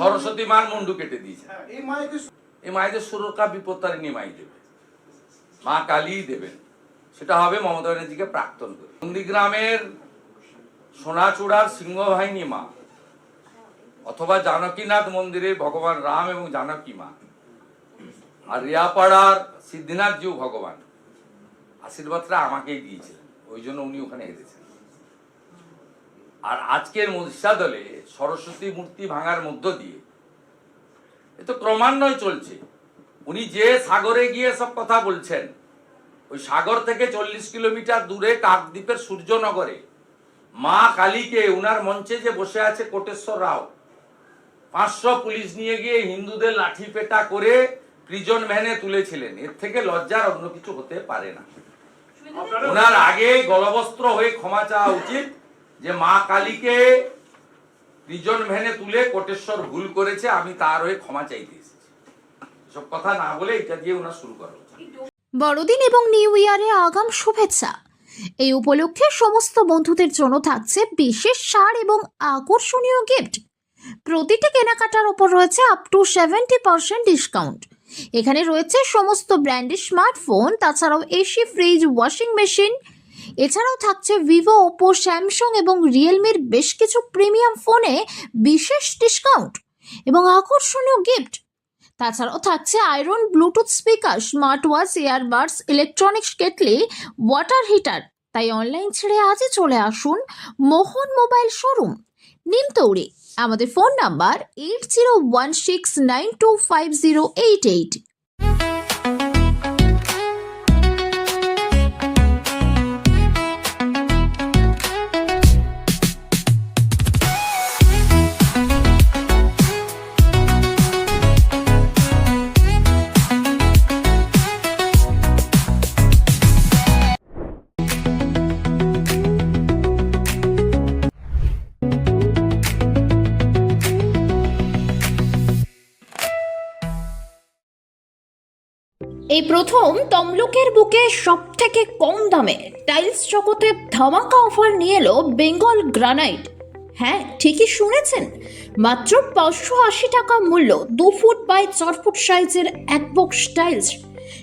সরস্বতী মার মুন্ডু কেটে দিয়েছে। হ্যাঁ, এই মায়েদের সুরক্ষা বিপত্তারিণী মাই দেবে। মা কালী দেবেন। সেটা হবে মমতা ব্যানার্জিকে প্রাক্তন করে। নন্দীগ্রামের সোনাচূড়ার সিংহবাহিনী মা অথবা জানকীনাথ মন্দিরে ভগবান রাম এবং জানকী মা আর রিয়াপাড়ার সিদ্ধিনাথ জিউ ভগবান। আশীর্বাদটা আমাকেই দিয়েছিলেন। ওই জন্য উনি ওখানে এসেছেন আর আজকের মহিষা দলে সরস্বতী মূর্তি ভাঙার মধ্য দিয়ে। এ তো ক্রমান্বয়ে চলছে। উনি যে সাগরে গিয়ে সব কথা বলছেন ওই সাগর থেকে চল্লিশ কিলোমিটার দূরে কাকদ্বীপের সূর্যনগরে মা কালীকে উনার মঞ্চে যে বসে আছে কোটেশ্বর রাও পাঁচশো পুলিশ নিয়ে গিয়ে হিন্দুদের লাঠি পেটা করে প্রিজন ভ্যানে তুলেছিলেন। এর থেকে লজ্জার অন্য কিছু হতে পারে না। ওনার আগে গলবস্ত্র হয়ে ক্ষমা চাওয়া উচিত। যে মা কালীকে প্রিজন ভ্যানে তুলে কোটেশ্বর ভুল করেছে, আমি তার হয়ে ক্ষমা চাইতে এসেছি। সব কথা না বলে এটা দিয়ে ওনার শুরু করা বড়দিন এবং নিউ ইয়ারে আগাম শুভেচ্ছা। এই উপলক্ষে সমস্ত বন্ধুদের জন্য থাকছে বিশেষ সার এবং আকর্ষণীয় গিফট প্রতিটি কেনাকাটার ওপর রয়েছে up to seventy percent discount এখানে রয়েছে সমস্ত ব্র্যান্ডের স্মার্টফোন তাছাড়াও এসি ফ্রিজ ওয়াশিং মেশিন এছাড়াও থাকছে ভিভো ওপো স্যামসাং এবং রিয়েলমির বেশ কিছু প্রিমিয়াম ফোনে বিশেষ ডিসকাউন্ট এবং আকর্ষণীয় গিফট তাছাড়াও থাকছে iron Bluetooth speaker smart watch earbuds electronics kettle water heater তাই অনলাইন ছেড়ে আজই চলে আসুন মোহন মোবাইল শোরুম। নিমতৌড়ি আমাদের phone number eight zero one six nine two five zero eight eight এই প্রথম তমলুকের বুকে সব থেকে কম দামে টাইলস জগতে ধামাকা অফার নিয়ে এলো বেঙ্গল গ্রানাইট। হ্যাঁ ঠিকই শুনেছেন। মাত্র পাঁচশো আশি টাকা মূল্য, দু ফুট বাই চার ফুট সাইজের এক বক্স টাইলস।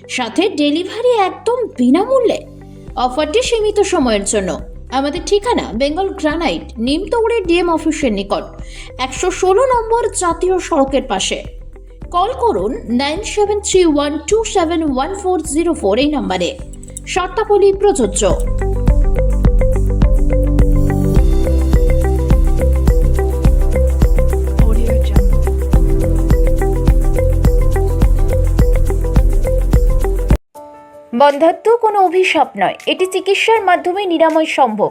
সাথে ডেলিভারি একদম বিনামূল্যে। অফারটি সীমিত সময়ের জন্য। আমাদের ঠিকানা বেঙ্গল গ্রানাইট, নিমতৌড়ে ডিএম অফিসের নিকট। একশো ষোলো নম্বর জাতীয় সড়কের পাশে। কল করুন nine seven three one two seven one four zero four এই নম্বরে। শর্তাবলী প্রযোজ্য। বন্ধাত্ম কোনো অভিশাপ নয়। এটি চিকিৎসার মাধ্যমে নিরাময় সম্ভব।